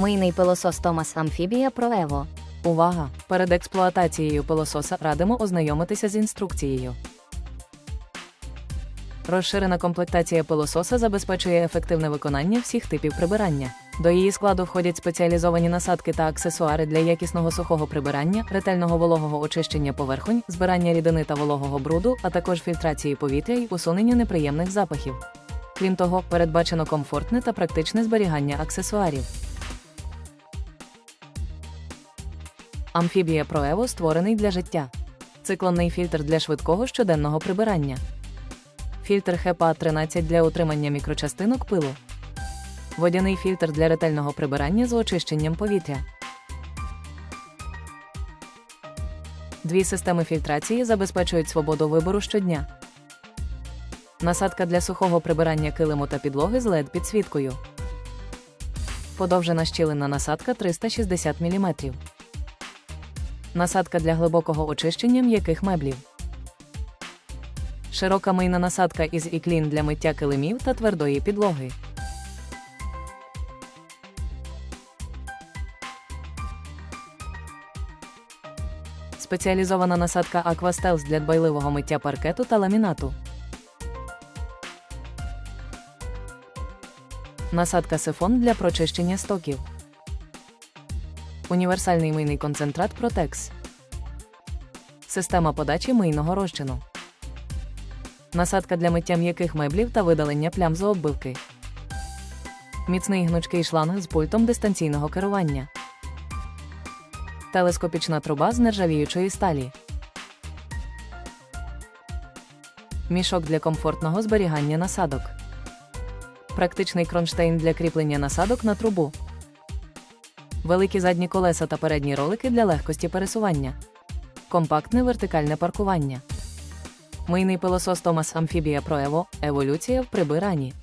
Мийний пилосос Томас Амфібія Про Ево. Увага! Перед експлуатацією пилососа радимо ознайомитися з інструкцією. Розширена комплектація пилососа забезпечує ефективне виконання всіх типів прибирання. До її складу входять спеціалізовані насадки та аксесуари для якісного сухого прибирання, ретельного вологого очищення поверхонь, збирання рідини та вологого бруду, а також фільтрації повітря й усунення неприємних запахів. Крім того, передбачено комфортне та практичне зберігання аксесуарів. Амфібія Evo створений для життя. Циклонний фільтр для швидкого щоденного прибирання. Фільтр HEPA 13 для утримання мікрочастинок пилу. Водяний фільтр для ретельного прибирання з очищенням повітря. Дві системи фільтрації забезпечують свободу вибору щодня. Насадка для сухого прибирання килиму та підлоги з LED підсвіткою. Подовжена щілина насадка 360 мм. Насадка для глибокого очищення м'яких меблів. Широка мийна насадка із іклін для миття килимів та твердої підлоги. Спеціалізована насадка Aquastels для дбайливого миття паркету та ламінату. Насадка сифон для прочищення стоків. Універсальний мийний концентрат Protex. Система подачі мийного розчину. Насадка для миття м'яких меблів та видалення плям з оббивки. Міцний гнучкий шланг з пультом дистанційного керування. Телескопічна труба з нержавіючої сталі. Мішок для комфортного зберігання насадок. Практичний кронштейн для кріплення насадок на трубу. Великі задні колеса та передні ролики для легкості пересування. Компактне вертикальне паркування. Мийний пилосос Томас Амфібія Pro Evo – еволюція в прибиранні.